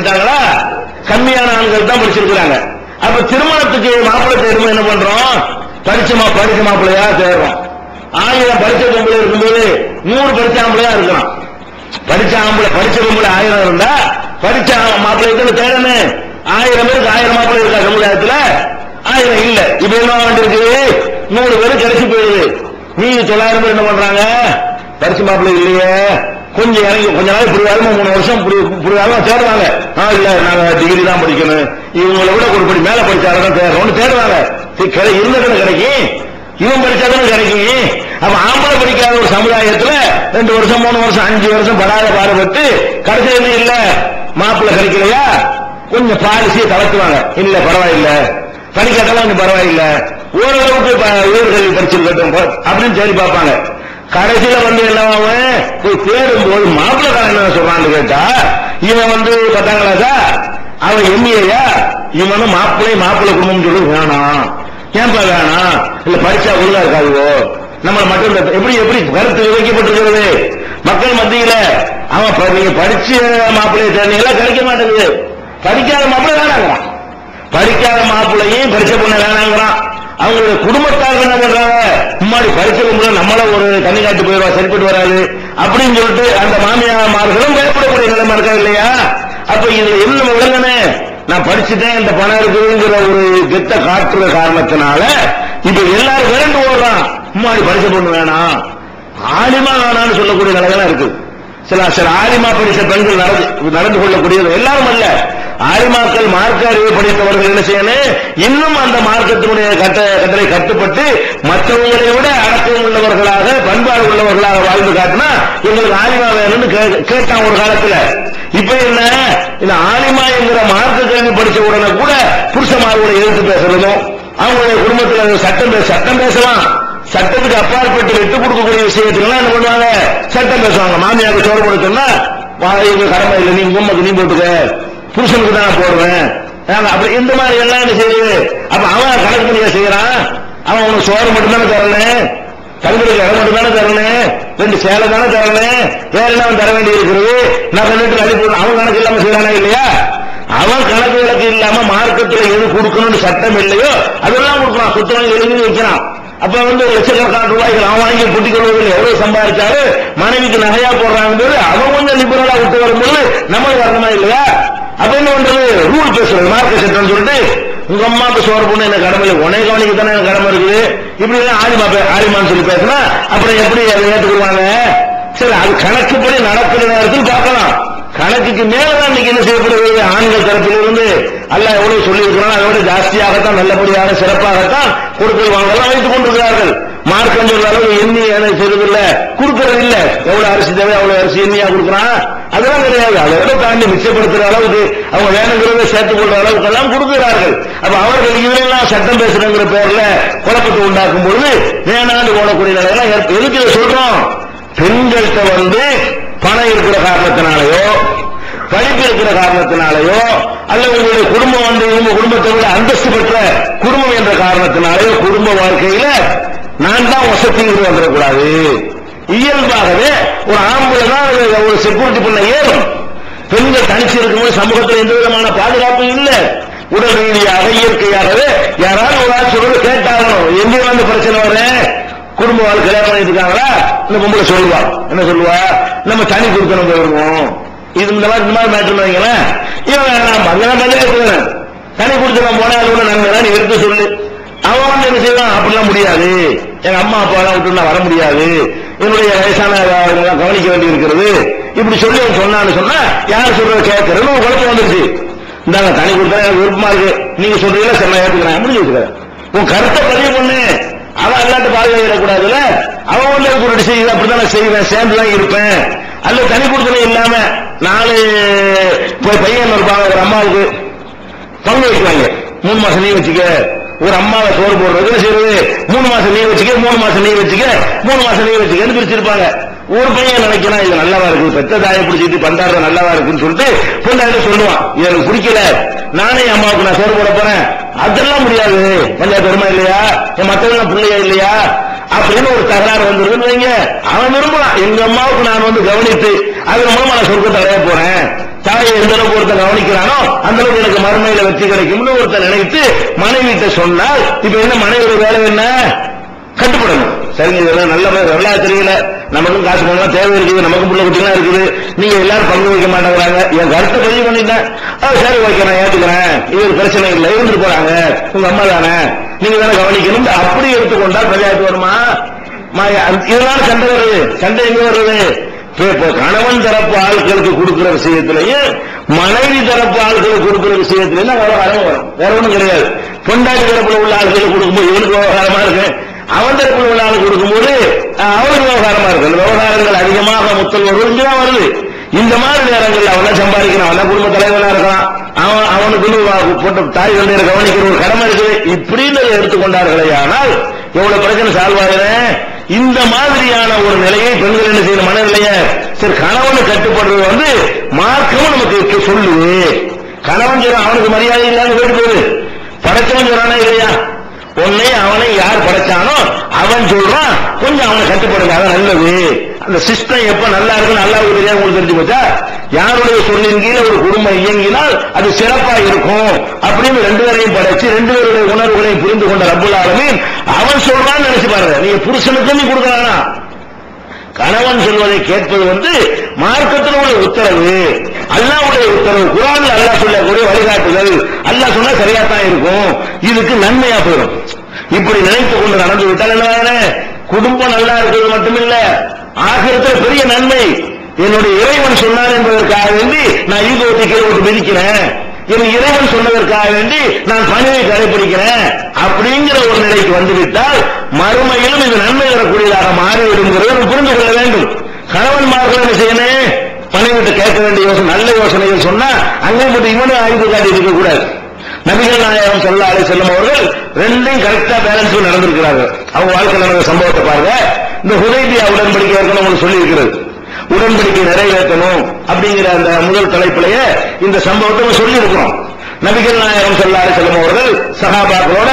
படிச்சுட்டாங்களா கம்மியான ஆண்கள் தான் படிச்சிருக்கிறாங்க. அப்ப திருமணத்துக்கு மாப்பிள்ளை தேர்வு என்ன பண்றோம்? படிச்சமா படிச்ச மாப்பிள்ளையா தேடுறோம் ஆயிரம் படிச்ச பொம்பளை இருக்கும்போது நூறு படிச்ச ஆம்பளையா இருக்கலாம். படிச்ச ஆம்பளை படிச்ச பொம்பளை ஆயிரம் இருந்தா படிச்ச மாப்பிள்ளை தேடனே ஆயிரம் பேருக்கு ஆயிரம் மாப்பிள்ளை இருக்கா சமுதாயத்துல? ஆயிரம் இல்ல. இப்ப என்ன வேண்டியிருக்கு நூறு பேர் கிடைச்சு போயிடுது. நீங்க தொள்ளாயிரம் பேர் என்ன பண்றாங்க? படிச்ச மாப்பிள்ளை இல்லையே. கொஞ்சம் இறங்கி கொஞ்ச நாள் இப்படி வருமா மூணு வருஷம் இப்படி இப்படி வருமா தேடுவாங்க ஆ இல்ல நாங்க டிகிரி தான் படிக்கணும். இவங்களை விட ஒரு படி மேல படிச்சாதான் தேடுறோம்னு தேடுவாங்க சரி, கிடை இருந்ததுன்னு கிடைக்கும் இவன் படிச்சாதான் கிடைக்கும் அப்ப ஆம்பளை படிக்காத ஒரு சமுதாயத்துல ரெண்டு வருஷம் மூணு வருஷம் அஞ்சு வருஷம் படாத பாடுபட்டு கடைசி என்ன இல்ல? மாப்பிள்ளை கிடைக்கலையா? கொஞ்சம் பாலிசியை தளர்த்துவாங்க. இல்ல பரவாயில்ல. படிக்காதெல்லாம் இன்னும் பரவாயில்ல. ஓரளவுக்கு உயர்கல்வி படிச்சிருக்கட்டும் அப்படின்னு சரி பார்ப்பாங்க. கடைசியில வந்து என்னவாகும் போய் தேடும்போது மாப்பிள்ளைக்காரன் என்ன சொல்றான்னு கேட்டா இவன் வந்து பத்தாம் கிளாஸா அவன் எம்ஏயா வந்து மாப்பிள்ளை மாப்பிள்ளை குடும்பம் சொல்லி வேணாம் ஏன்பா வேணாம் இல்ல பரிசா ஒழுங்கா இருக்காதுவோ? நம்ம மக்கள் எப்படி எப்படி கருத்து விதைக்கப்பட்டிருக்கிறது? மக்கள் மத்தியில அவன் நீங்க படிச்ச மாப்பிள்ளையை தேர்ந்தீங்களா கிடைக்க மாட்டேங்குது. படிக்காத மாப்பிள்ளை வேணாங்கிறான். படிக்காத மாப்பிள்ளையும் படிச்ச பொண்ணு வேணாங்கிறான். அவங்களுடைய குடும்பத்தார்கள் என்ன பண்றாங்க? முன்னாடி படிச்ச பொண்ணு நம்மள ஒரு தண்ணி காட்டு போயிடுவா சரிப்பட்டு வராது. அப்படின்னு சொல்லிட்டு அந்த மாமியாமார்களும் பயப்படக்கூடிய நிலைமை இருக்கா இல்லையா? அப்ப இதுல என்ன விளங்கனே நான் படிச்சுட்டேன் இந்த பணம் இருக்குதுங்கிற ஒரு கெத்த காட்டுற காரணத்தினால இப்ப எல்லாரும் விரண்டு ஓடுறான். முன்னாடி படிச்ச பொண்ணு வேணாம் ஆலிமா வேணாம்னு சொல்லக்கூடிய நிலைகள்லாம் இருக்குது சில சில ஆலிமா படிச்ச பெண்கள் நடந்து நடந்து கொள்ளக்கூடியது எல்லாரும் அல்ல. ஆலிமாக்கள் மார்க்க அறிவு படித்தவர்கள் என்ன செய்யணும்? இன்னும் அந்த மார்க்கத்தினுடைய கட்ட கட்டளை கட்டுப்பட்டு மற்றவங்களை விட அடக்கம் உள்ளவர்களாக பண்பாடு உள்ளவர்களாக வாழ்ந்து காட்டினா எங்களுக்கு ஆலிமா வேணும்னு கே- கேட்டான் ஒரு காலத்துல. இப்ப என்ன? இந்த ஆலிமா என்கிற மார்க்க கல்வி படிச்ச உடனே கூட புருஷமாரோட எழுத்து பேசுறதும் அவங்களுடைய குடும்பத்தில் சட்டம் பேச சட்டம் பேசலாம். சட்டத்துக்கு அப்பாற்பட்டு விட்டு கொடுக்கக்கூடிய விஷயத்துல என்ன பண்ணுவாங்க? சட்டம் பேசுவாங்க. மாமியாருக்கு சோறு கொடுத்தோம்னா வா, கடமை இல்லை. நீ உண்மைக்கு நீ போட்டுக்க. புருஷனுக்கு தான் போடுவேன்? அப்புறம் அப்படி இந்த மாதிரி எல்லாம் என்ன செய்யுது அப்ப அவன் கணக்கு பண்ணியா செய்யறான் அவன் உனக்கு சோறு மட்டும் தானே தரணும் தங்களுக்கு இடம் மட்டும் தானே தரணும் ரெண்டு சேலை தானே தரணும் வேற என்ன அவன் தர வேண்டி இருக்கிறது நான் ரெண்டு அனுப்பி அவன் கணக்கு இல்லாம செய்யறானா இல்லையா? அவன் கணக்கு விளக்கு இல்லாம மார்க்கத்துல எது கொடுக்கணும்னு சட்டம் இல்லையோ அதெல்லாம் கொடுக்கலாம் சுத்தமாக எழுதி வைக்கிறான். அப்ப வந்து லட்சக்கணக்கான ரூபாய்கள் அவன் வாங்கி புட்டிக் கொள்வதில் எவ்வளவு சம்பாதிச்சாரு? மனைவிக்கு நகையா போடுறாங்க அவன் கொஞ்சம் லிபரலா விட்டு வரும்போது நம்ம வரணுமா இல்லையா? அப்ப என்ன பண்றது? ரூல் பேசுறது மார்க்க சட்டம் சொல்லிட்டு உங்க அம்மாவுக்கு சோறு பொண்ணு என்ன கடமை இல்லை? உனக்கு கவனிக்க தானே எனக்கு கடமை இருக்குது? இப்படி எல்லாம் ஆலிமா பே- ஆலிமான்னு சொல்லி பேசினா அப்புறம் எப்படி அதை ஏற்றுக்குருவாங்க சரி அது கணக்குப்படி நடக்கிற நேரத்தில் பார்க்கலாம். கணக்குக்கு மேலதான் இன்னைக்கு என்ன செய்யப்படுகிறது? ஆண்கள் தரப்பிலிருந்து அல்ல எவ்வளவு சொல்லி இருக்கிறான் அதை ஜாஸ்தியாகத்தான் நல்லபடியாக சிறப்பாகத்தான் கொடுக்கல் வாங்கலாம் வைத்துக் கொண்டிருக்கிறார்கள். மார்க்கம் சொல்ற அளவு எண்ணி எனக்கு செய்யறதில்ல கொடுக்கறது இல்ல. எவ்வளவு அரிசி தேவை அவ்வளவு அரிசி எண்ணியா கொடுக்குறான்? அதெல்லாம் கிடையாது. அதை விட தாண்டி மிச்சப்படுத்துற அளவுக்கு அவங்க வேணுங்கிறத சேர்த்துக் கொள்ற அளவுக்கு எல்லாம் கொடுக்கிறார்கள். அப்ப அவர்கள் இதெல்லாம் சட்டம் பேசுறங்கிற பேர்ல குழப்பத்தை உண்டாக்கும் பொழுது வேணாண்டு போடக்கூடிய நிலையெல்லாம் எதுக்கு இதை சொல்றோம்? பெண்கள்கிட்ட வந்து பணம் இருக்கிற காரணத்தினாலேயோ படிப்பு இருக்கிற காரணத்தினாலேயோ அல்லது உங்களுடைய குடும்பம் வந்து உங்க குடும்பத்தை விட அந்தஸ்து பெற்ற குடும்பம் என்ற காரணத்தினாலேயோ குடும்ப வாழ்க்கையில நான் தான் வசதிங்கிறது வந்துடக்கூடாது. இயல்பாகவே ஒரு ஆம்பளை தான் ஒரு செக்யூரிட்டி பண்ண ஏறும். பெண்கள் தனிச்சு இருக்கும்போது சமூகத்தில் எந்த விதமான பாதுகாப்பும் இல்லை. உடல் ரீதியாக இயற்கையாகவே யாராவது ஒரு ஆள் சொல்றது கேட்டாலும் எங்க வந்து பிரச்சனை வர குடும்ப வாழ் கல்யாணம் பண்ணிருக்காங்களா இந்த பொம்பளை சொல்லுவா. என்ன சொல்லுவா? நம்ம தனி கொடுக்கணும் போயிருவோம் இது இந்த மாதிரி இந்த மாதிரி மேட்டர் வைங்களேன். இவன் வேணாம். அங்கெல்லாம் பஞ்சாயத்து தனி கொடுத்துலாம் போனா அது கூட நன்மை நீ எடுத்து சொல்லு. அவன் வந்து என்ன செய்வான்? அப்படிலாம் முடியாது. எங்க அம்மா அப்பா எல்லாம் விட்டு நான் வர முடியாது. என்னுடைய வயசான கவனிக்க வேண்டி இருக்கிறது இப்படி சொல்லி அவன் சொன்னான்னு சொன்னா யார் சொல்றத கேட்கறதுன்னு ஒரு குழப்பம் வந்துருச்சு. இந்தாங்க தனி கொடுத்தா எனக்கு விருப்பமா இருக்கு. நீங்க சொல்றீங்களா? சரி நான் முடிஞ்சு வச்சுக்கிறேன். உன் கருத்தை பதிவு பண்ணு. அவன் அல்லாட்டு பாதுகாக்கிடக்கூடாதுல அவன் வந்து எனக்கு ஒரு டிசைன் அப்படிதான் நான் செய்வேன். சேர்ந்து தான் இருப்பேன். அல்ல தனி கொடுத்தனே இல்லாம நாலு பையன் இருப்பாங்க ஒரு அம்மாவுக்கு பங்கு வைக்கிறாங்க. மூணு மாசம் நீ வச்சுக்க. ஒரு அம்மாவை சோறு போடுறது என்ன செய்யறது? மூணு மாசம் நீ வச்சுக்க மூணு மாசம் நீ வச்சுக்க மூணு மாசம் நீ வச்சுக்கன்னு பிரிச்சிருப்பாங்க. ஒரு பையன் நினைக்கிறான்? இது நல்லாவா இருக்கு? பெத்த தாயை பிடிச்சிட்டு பந்தாடுற நல்லாவா இருக்குன்னு சொல்லிட்டு பொண்ணாயிரம் சொல்லுவான். இது எனக்கு பிடிக்கல. நானே என் அம்மாவுக்கு நான் சோறு போட போறேன். அதெல்லாம் முடியாது. பஞ்சாயத்து பெருமை இல்லையா? என் மத்தவங்க பிள்ளையா இல்லையா? அப்படின்னு ஒரு தகராறு வந்துருதுன்னு வைங்க. அவன் விரும்பலாம் எங்க அம்மாவுக்கு நான் வந்து கவனித்து அதன் மூலமா நான் சொர்க்கத்தை அடைய போறேன். தாயை எந்த அளவுக்கு ஒருத்தன் கவனிக்கிறானோ அந்த அளவுக்கு எனக்கு மறுமையில வெற்றி கிடைக்கும்னு ஒருத்தன் நினைத்து மனைவிட்ட சொன்னால் இப்ப என்ன மனைவியோட வேலை என்ன? கட்டுப்படணும். சரிங்க இதெல்லாம் நல்ல நல்லா தெரியல. நமக்கும் காசு பணம் தேவை இருக்குது நமக்கும் பிள்ளை குட்டிலாம் இருக்குது. நீங்க எல்லாரும் பங்கு வைக்க மாட்டேங்கிறாங்க. என் கருத்தை பதிவு பண்ணிட்டேன். சரி ஓகே நான் ஏத்துக்கிறேன். இது ஒரு பிரச்சனை இல்லை இருந்துட்டு போறாங்க. உங்க அம்மா தானே. நீங்க தானே கவனிக்கணும். அப்படி எடுத்துக்கொண்டா பஞ்சாயத்து வருமா? இதனால சண்டை வருது. சண்டை எங்க வருது? கணவன் தரப்பு ஆட்களுக்கு கொடுக்கிற விஷயத்திலையும் மனைவி தரப்பு ஆட்களுக்கு கொடுக்கிற விஷயத்திலையும் விவகாரம் வரும். வேற ஒண்ணும் கிடையாது. பொண்டாட்டி தரப்புல உள்ள ஆட்களுக்கு கொடுக்கும்போது இவனுக்கு விவகாரமா இருக்கு. அவன் தரப்புல உள்ள ஆளுக்கு கொடுக்கும்போது அவனுக்கு விவகாரமா இருக்கு. விவகாரங்கள் அதிகமாக முத்தல் வருதுதான் வருது. இந்த மாதிரி நேரங்கள்ல அவன் தான் சம்பாதிக்கிறான்? அவன் தான் குடும்ப தலைவனா இருக்கான்? அவன் அவனுக்குன்னு வா- போட்ட தாய் தந்தையரை கவனிக்கிற ஒரு கடமை இருக்குது. இப்படின்னு எடுத்துக்கொண்டார்களே ஆனால் எவ்வளவு பிரச்சனை சால்வ் இந்த மாதிரியான ஒரு நிலையை பெண்கள் என்ன செய்யணும்? மனநிலைய சரி கணவனு கட்டுப்படுறது வந்து மார்க்கமும் நமக்கு சொல்லுது. கணவன் சொல்ல அவனுக்கு மரியாதை இல்லாம கேட்டு போகுது. படைச்சவன் சொல்றானா இல்லையா? உன்னை அவனை யார் படைச்சானோ அவன் சொல்றான். கொஞ்சம் அவனை கட்டுப்படுங்க அதான் நல்லது. அந்த சிஸ்டம் எப்ப நல்லா இருக்கு நல்லா தெரியாது உங்களுக்கு தெரிஞ்சு போச்சா? யாருடைய சொல்லின் கீழே ஒரு குடும்பம் இயங்கினால் அது சிறப்பா இருக்கும் அப்படின்னு ரெண்டு பேரையும் படைச்சு ரெண்டு பேருடைய உணர்வுகளையும் புரிந்து கொண்ட ரப்புல் ஆலமீன் அவன் சொல்றான்னு நினைச்சு பாருங்க. நீங்க புருஷனுக்கு நீ கொடுக்கறானா? கணவன் சொல்வதை கேட்பது வந்து மார்க்கத்தினுடைய உத்தரவு அல்லாவுடைய உத்தரவு குரான்ல அல்லாஹ் சொல்லக்கூடிய வழிகாட்டுதல். அல்லா சொன்னா சரியா தான் இருக்கும். இதுக்கு நன்மையா போயிடும். இப்படி நினைத்து கொண்டு நடந்து விட்டால் என்ன? குடும்பம் நல்லா இருக்கிறது மட்டுமில்ல ஆகிரத்தில் பெரிய நன்மை. என்னுடைய இறைவன் சொன்னார் என்பதற்காக வேண்டி நான் ஈகோத்தை கீழே விட்டு மிதிக்கிறேன். என் இறைவன் சொன்னதற்காக வேண்டி நான் பணியை கடைபிடிக்கிறேன். அப்படிங்கிற ஒரு நிலைக்கு வந்துவிட்டால் மறுமையிலும் இது நன்மை தரக்கூடியதாக மாறிவிடுங்கிறத புரிந்து கொள்ள வேண்டும். கணவன்மார்கள் என்ன செய்யணும்? பணிவிட்டு கேட்க வேண்டிய யோசனை நல்ல யோசனைகள் சொன்னா அங்கே மட்டும் இவனும் ஆய்வு காட்டி இருக்க கூடாது. நபிகள் நாயகம் சொல்ல அலை செல்லும் அவர்கள் ரெண்டையும் கரெக்டா பேலன்ஸ் நடந்திருக்கிறார்கள். அவங்க வாழ்க்கையில் நடந்த சம்பவத்தை பாருங்க. இந்த ஹுதைபியா உடன்படிக்கை ஏற்கனவே உங்களுக்கு சொல்லி இருக்கிறது உடன்படிக்கை நிறைவேற்றணும் அப்படிங்கிற அந்த முதல் தலைப்பிலேயே இந்த சம்பவத்தை நம்ம சொல்லி இருக்கிறோம் நபிகள் நாயகம் சொல்லாரு செல்லும் அவர்கள் சகாபாக்களோட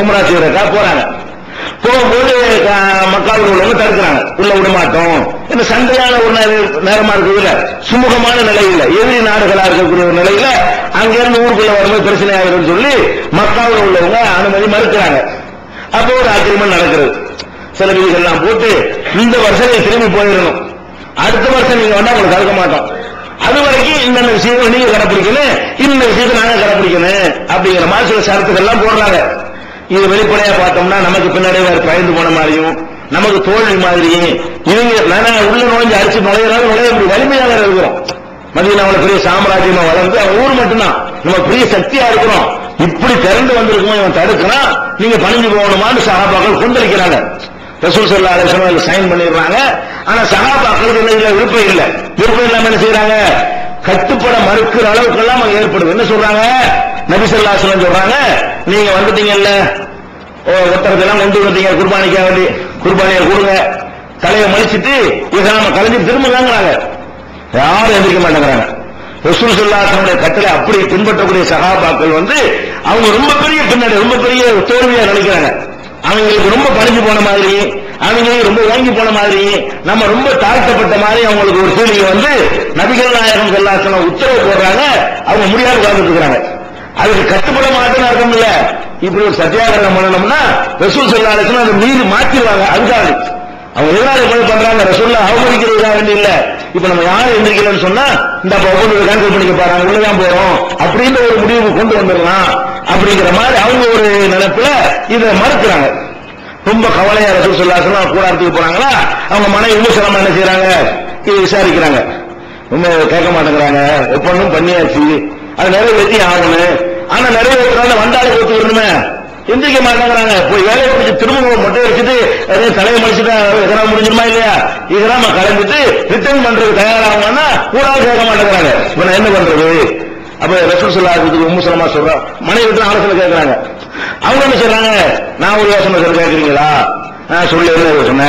உம்ரா செய்யறக்கா போறாங்க. போகும்போது அஹ், மக்காவில் உள்ளவங்க தடுக்கிறாங்க. உள்ள விட மாட்டோம். இந்த சண்டையான ஒரு நேரமா இருக்கிறதுல சுமூகமான நிலையில எதிரி நாடுகளா இருக்கக்கூடிய ஒரு நிலையில அங்கிருந்து ஊருக்குள்ள வரும்போது பிரச்சனை ஆகிடும் சொல்லி மக்காவில் உள்ளவங்க அனுமதி மறுக்கிறாங்க. அப்போ ஒரு ஆக்கிரமம் நடக்கிறது. சில விதிகள்லாம் போட்டு இந்த வருஷம் திரும்பி போயிடணும். அடுத்த வருஷம் நீங்க வந்தா உங்களுக்கு தடுக்க மாட்டோம். அது வரைக்கும் இந்தந்த விஷயத்தை நீங்க கடைப்பிடிக்கணும் இந்த விஷயத்தை நாங்க கடைப்பிடிக்கணும் அப்படிங்கிற மாதிரி சில சரத்துக்கள் எல்லாம் போடுறாங்க. இது வெளிப்படையா பார்த்தோம்னா நமக்கு பின்னாடி வேற பயந்து போன மாதிரியும் நமக்கு தோல்வி மாதிரியும் இவங்க நானா உள்ள நுழைஞ்சு அடிச்சு நுழையிறாங்க நுழைய இப்படி வலிமையாக இருக்கிறோம். மதியனாவுல பெரிய சாம்ராஜ்யமா வளர்ந்து அவன் ஊர் மட்டும்தான். நம்ம பெரிய சக்தியா இருக்கிறோம். இப்படி திறந்து வந்திருக்குமோ இவன் தடுக்கிறான் நீங்க பணிஞ்சு போகணுமான்னு சகாபாக்கள் கொந்தளிக்கிறாங்க. ரசூல் சல்லா அலிஸ்லாம் சைன் பண்ணிடுறாங்க. ஆனா சகாபாக்களுக்கு என்ன இல்ல விருப்பம் இல்ல. விருப்பம் இல்லாம என்ன செய்யறாங்க கட்டுப்பட மறுக்கிற அளவுக்கெல்லாம் அங்க ஏற்படுது. என்ன சொல்றாங்க? நபி ஸல்லல்லாஹு சொல்றாங்க நீங்க வந்துட்டீங்கல்ல. ஓ ஒத்தரத்தெல்லாம் கொண்டு வந்தீங்க குர்பானிக்கா வேண்டி. குர்பானியை கொடுங்க. தலையை மலிச்சிட்டு இஹ்ராம கலைஞ்சு திரும்ப வாங்குறாங்க யாரும் எந்திரிக்க மாட்டேங்கிறாங்க. ரசூல் சொல்லாசனுடைய கட்டளை அப்படி பின்பற்றக்கூடிய சகாபாக்கள் வந்து அவங்க ரொம்ப பெரிய பின்னாடி ரொம்ப பெரிய தோல்வியா நினைக்கிறாங்க. அவங்களுக்கு ரொம்ப பணிஞ்சு போன மாதிரி அவங்களுக்கு ரொம்ப ஓங்கி போன மாதிரி நம்ம ரொம்ப தாழ்த்தப்பட்ட மாதிரி அவங்களுக்கு ஒரு ஃபீலிங் வந்து நபிகள் நாயகம் சொல்லாசனம் உத்தரவு போடுறாங்க அவங்க முடியாது உட்கார்ந்துட்டு இருக்கிறாங்க அதுக்கு கட்டுப்பட மாட்டேன்னு அர்த்தம் இல்ல. இப்படி ஒரு சத்தியாகிரகம் பண்ணணும்னா ரசூல் சொல்லாசனம் அதை மீறி மாத்திடுவாங்க அதுக்காக. அவங்க எதனால போய் பண்றாங்க? ரசூல்ல அவமதிக்கிறதுக்காக வேண்டி இல்ல. இப்ப நம்ம யாரும் எந்திரிக்கலன்னு சொன்னா இந்த அப்ப ஒவ்வொரு கேன்சல் பண்ணிக்க பாருங்க உள்ளதான் போறோம். அப்படின்ற ஒரு முடிவுக்கு கொண்டு வந்துடலாம். அப்படிங்கிற மாதிரி அவங்க ஒரு நினைப்புல இதை மறுக்கிறாங்க. ரொம்ப கவலையா ரசூல் கூட கூடாரத்துக்கு போறாங்களா? அவங்க மனைவி விமர்சனமா என்ன செய்யறாங்க இது விசாரிக்கிறாங்க. ரொம்ப கேட்க மாட்டேங்கிறாங்க. ஒப்பந்தம் பண்ணியாச்சு. அது நிறைவேற்றி ஆகணும். ஆனா நிறைவேற்றால வந்தாலும் ஒத்து வரணுமே. எந்திரிக்க மாட்டேங்கிறாங்க. போய் வேலையை முடிச்சு திரும்ப மொட்டை வச்சுட்டு அதே தலையை முடிச்சுட்டு இதெல்லாம் முடிஞ்சிருமா இல்லையா? இதெல்லாம் நம்ம கலந்துட்டு ரிட்டர்ன் பண்றது தயாராகணும்னா கூடாது கேட்க மாட்டேங்கிறாங்க. இப்ப நான் என்ன பண்றது? அப்ப ரசூல் சொல்லாததுக்கு உம்மு சலமா சொல்றோம் மனைவி விட்டு ஆலோசனை கேட்கறாங்க அவங்க என்ன சொல்றாங்க நான் ஒரு யோசனை சொல்ல கேட்கறீங்களா நான் சொல்ல என்ன யோசனை?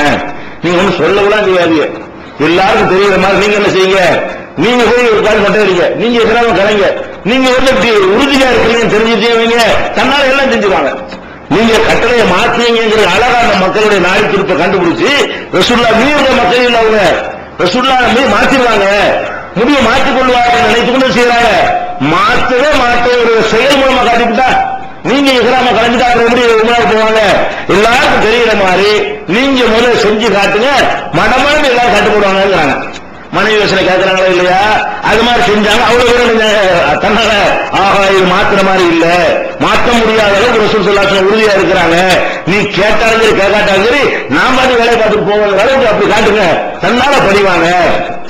நீங்க ஒண்ணு கூட செய்யாதீங்க. எல்லாருக்கும் தெரியுற மாதிரி நீங்க என்ன செய்யுங்க? நீங்க போய் ஒரு கால் மட்டும் அடிங்க. நீங்க எதிராக கலைங்க? நீங்க வந்து இப்படி உறுதியா இருக்கிறீங்கன்னு தெரிஞ்சுட்டீங்க தன்னால எல்லாம் செஞ்சுவாங்க நீங்க கட்டளையை மாத்தீங்கிற அழகான மக்களுடைய நாடி திருப்பை கண்டுபிடிச்சு ரசுல்லா மீற மக்கள் இல்லை அவங்க. ரசுல்லா மீ மாத்திடுவாங்க. முடிவை மாற்றிக் கொள்வாங்க நினைத்து கொண்டு செய்யறாங்க மாற்றவே மாற்ற ஒரு செயல் மூலமா காட்டிவிட்டா நீங்க இஸ்லாம கலந்துட்டா அப்புறம் உமராவுக்கு போவாங்க. எல்லாருக்கும் தெரியுற மாதிரி நீங்க முதல்ல செஞ்சு காட்டுங்க மடமான எல்லாரும் கட்டுப்படுவாங்கிறாங்க மனைவி யோசனை கேட்கிறாங்களா இல்லையா? அது மாதிரி செஞ்சாங்க. அவ்வளவு பேரும் தன்னால ஆஹா இது மாத்துற மாதிரி இல்ல. மாற்ற முடியாத அளவுக்கு ரசூல் சொல்லாசன உறுதியா இருக்கிறாங்க. நீ கேட்டாலும் சரி கேட்காட்டாலும் சரி நான் பாட்டு வேலை பார்த்துட்டு போகிற அளவுக்கு அப்படி காட்டுங்க. தன்னால படிவாங்க.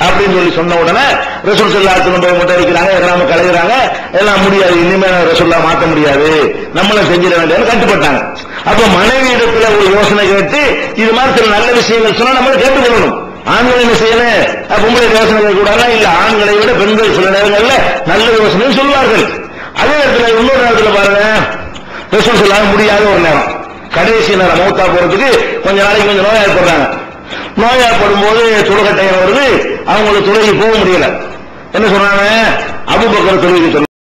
அப்படின்னு சொல்லி சொன்ன உடனே ரசூல் சொல்லாசனம் போய் மட்டும் இருக்கிறாங்க எல்லாம் கலைகிறாங்க. எல்லாம் முடியாது. இனிமே ரசூல்லா மாத்த முடியாது. நம்மளும் செஞ்சிட வேண்டியது கட்டுப்பட்டாங்க. அப்ப மனைவி இடத்துல ஒரு யோசனை கேட்டு இது மாதிரி சில நல்ல விஷயங்கள் சொன்னா நம்மள கேட்டுக்கொள்ளணும். ஆண்கள் என்ன செய்யணும்? பொம்பளை யோசனை கூடாதா? இல்ல ஆண்களை விட பெண்கள் சில நேரங்கள்ல நல்ல யோசனை சொல்வார்கள். அதே நேரத்தில் இன்னொரு நேரத்தில் பாருங்க. ரசூல் சொல்லாம முடியாத ஒரு நேரம். கடைசி நேரம் மௌத்தா போறதுக்கு கொஞ்ச நாளைக்கு கொஞ்சம் நோயாளிப்படுறாங்க நோயாளிப்படும் போது துளகட்டையம் வருது. அவங்களுக்கு துறைக்கு போக முடியல. என்ன சொன்னாங்க? அபுபக்கர் தொழுகை சொன்னாங்க.